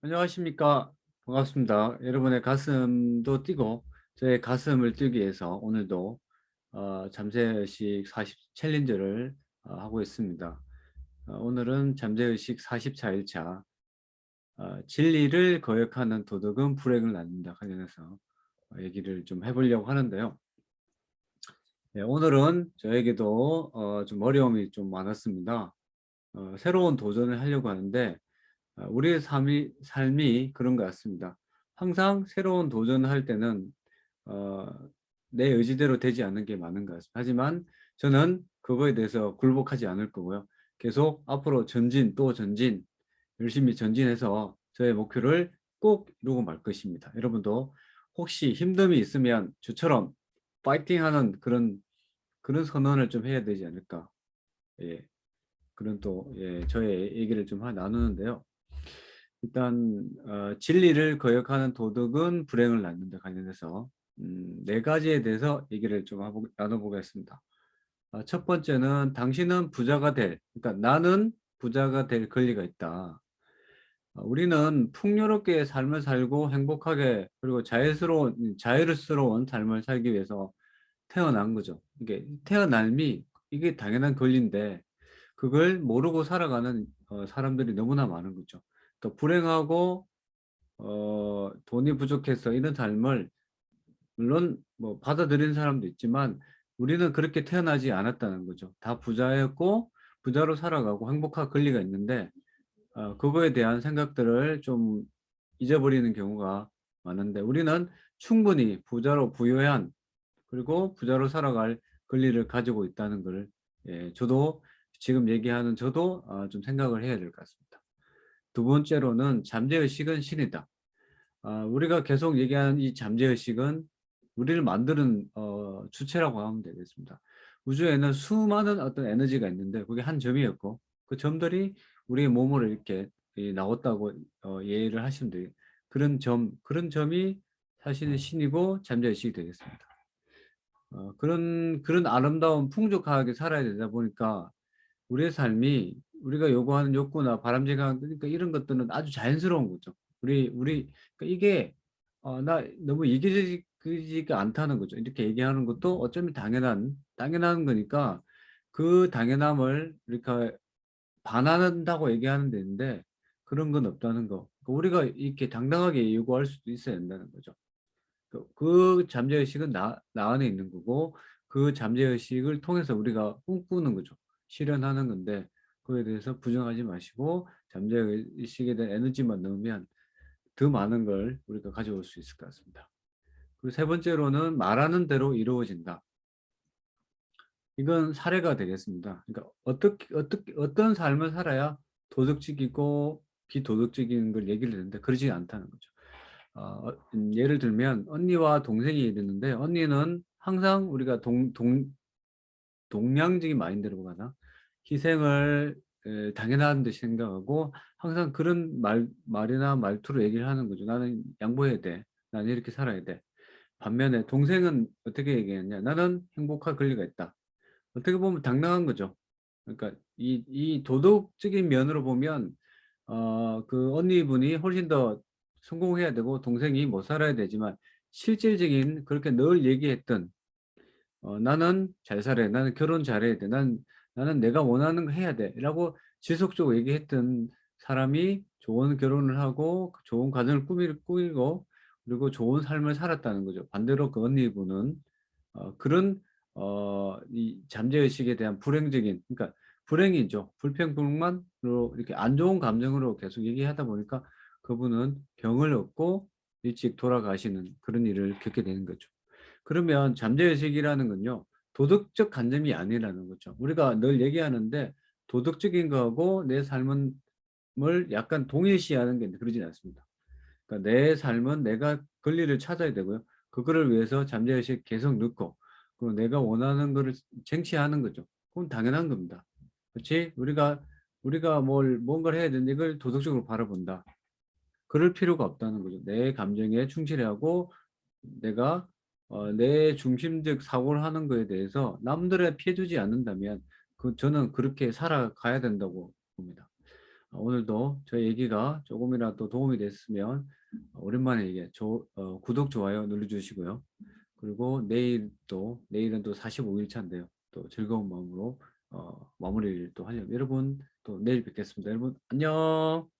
안녕하십니까. 반갑습니다. 여러분의 가슴도 뛰고 저의 가슴을 뛰기 위해서 오늘도 어, 잠재의식 40 챌린저를 어, 하고 있습니다. 어, 오늘은 잠재의식 44일차 어, 진리를 거역하는 도덕은 불행을 낳는다 관련해서 어, 얘기를 좀 해보려고 하는데요. 네, 오늘은 저에게도 어, 좀 어려움이 좀 많았습니다. 어, 새로운 도전을 하려고 하는데 어, 우리의 삶이, 삶이 그런 것 같습니다. 항상 새로운 도전을 할 때는 어, 내 의지대로 되지 않는 게 많은 것 같습니다. 하지만 저는 그거에 대해서 굴복하지 않을 거고요. 계속 앞으로 전진 또 전진 열심히 전진해서 저의 목표를 꼭 이루고 말 것입니다. 여러분도 혹시 힘듦이 있으면 저처럼 파이팅하는 그런 그런 선언을 좀 해야 되지 않을까. 예. 그런 또 예, 저의 얘기를 좀 나누는데요. 일단 어, 진리를 거역하는 도덕은 불행을 낳는다 관련해서 음, 네 가지에 대해서 얘기를 좀 하보, 나눠보겠습니다. 어, 첫 번째는 당신은 부자가 될, 그러니까 나는 부자가 될 권리가 있다. 어, 우리는 풍요롭게 삶을 살고 행복하게 그리고 자유스러운 자유스러운 삶을 살기 위해서 태어난 거죠. 이게 태어남이 이게 당연한 권리인데 그걸 모르고 살아가는 어, 사람들이 너무나 많은 거죠. 또 불행하고 어, 돈이 부족해서 이런 삶을 물론 뭐 받아들이는 사람도 있지만 우리는 그렇게 태어나지 않았다는 거죠. 다 부자였고 부자로 살아가고 행복할 권리가 있는데 어, 그거에 대한 생각들을 좀 잊어버리는 경우가 많은데 우리는 충분히 부자로 부유한 그리고 부자로 살아갈 권리를 가지고 있다는 것을 예, 저도 지금 얘기하는 저도 어, 좀 생각을 해야 될 것 같습니다. 두 번째로는 잠재의식은 신이다. 어, 우리가 계속 얘기하는 이 잠재의식은 우리를 만드는 어, 주체라고 하면 되겠습니다. 우주에는 수많은 어떤 에너지가 있는데 그게 한 점이었고 그 점들이 우리의 몸으로 이렇게 나왔다고 어, 이해를 하시면 돼요. 그런 점, 그런 점이 사실은 신이고 잠재의식이 되겠습니다. 어, 그런 그런 아름다운 풍족하게 살아야 되다 보니까 우리의 삶이 우리가 요구하는 욕구나 바람직한 그러니까 이런 것들은 아주 자연스러운 거죠. 우리 우리 그러니까 이게 어, 나 너무 이기지가 않다는 거죠. 이렇게 얘기하는 것도 어쩌면 당연한 당연한 거니까 그 당연함을 이렇게 반한다고 얘기하는 데인데 그런 건 없다는 거. 그러니까 우리가 이렇게 당당하게 요구할 수도 있어야 된다는 거죠. 그, 그 잠재의식은 나, 나 안에 있는 거고 그 잠재의식을 통해서 우리가 꿈꾸는 거죠. 실현하는 건데 그에 대해서 부정하지 마시고 잠재의식에 대한 에너지만 넣으면 더 많은 걸 우리가 가져올 수 있을 것 같습니다. 그리고 세 번째로는 말하는 대로 이루어진다. 이건 사례가 되겠습니다. 그러니까 어떻게 어떻게 어떤 삶을 살아야 도덕적이고 비도덕적인 걸 얘기를 했는데 그러지 않다는 거죠. 어, 음, 예를 들면 언니와 동생이 있는데 언니는 항상 우리가 동, 동, 동량적인 마인드로 가나 희생을 에, 당연한 듯이 생각하고 항상 그런 말, 말이나 말투로 얘기를 하는 거죠. 나는 양보해야 돼. 나는 이렇게 살아야 돼. 반면에 동생은 어떻게 얘기했냐. 나는 행복할 권리가 있다. 어떻게 보면 당당한 거죠. 그러니까 이, 이 도덕적인 면으로 보면 어, 그 언니분이 훨씬 더 성공해야 되고 동생이 못 살아야 되지만 실질적인 그렇게 늘 얘기했던 어, 나는 잘 살아야 돼. 나는 결혼 잘해야 돼. 난, 나는 내가 원하는 거 해야 돼. 라고 지속적으로 얘기했던 사람이 좋은 결혼을 하고 좋은 가정을 꾸미고 그리고 좋은 삶을 살았다는 거죠. 반대로 그 언니분은 어, 그런 어, 이 잠재의식에 대한 불행적인 그러니까 불행이죠. 불평불만으로 이렇게 안 좋은 감정으로 계속 얘기하다 보니까 그분은 병을 얻고 일찍 돌아가시는 그런 일을 겪게 되는 거죠. 그러면 잠재의식이라는 건요. 도덕적 관점이 아니라는 거죠. 우리가 늘 얘기하는데 도덕적인 거하고 내 삶을 약간 동일시하는 게 그러진 않습니다. 그러니까 내 삶은 내가 권리를 찾아야 되고요. 그거를 위해서 잠재의식 계속 넣고 그리고 내가 원하는 거를 쟁취하는 거죠. 그건 당연한 겁니다. 그렇지? 우리가 우리가 뭘 뭔가를 해야 되는데 이걸 도덕적으로 바라본다. 그럴 필요가 없다는 거죠. 내 감정에 충실하고 내가 어, 내 중심적 사고를 하는 거에 대해서 남들에 피해 주지 않는다면 그 저는 그렇게 살아가야 된다고 봅니다. 어, 오늘도 저희 얘기가 조금이라도 도움이 됐으면 어, 오랜만에 조, 어, 구독, 좋아요 눌러주시고요. 그리고 내일 또, 내일은 또 45일 차인데요. 또 즐거운 마음으로 어, 마무리를 또 하려고. 여러분, 또 내일 뵙겠습니다. 여러분, 안녕!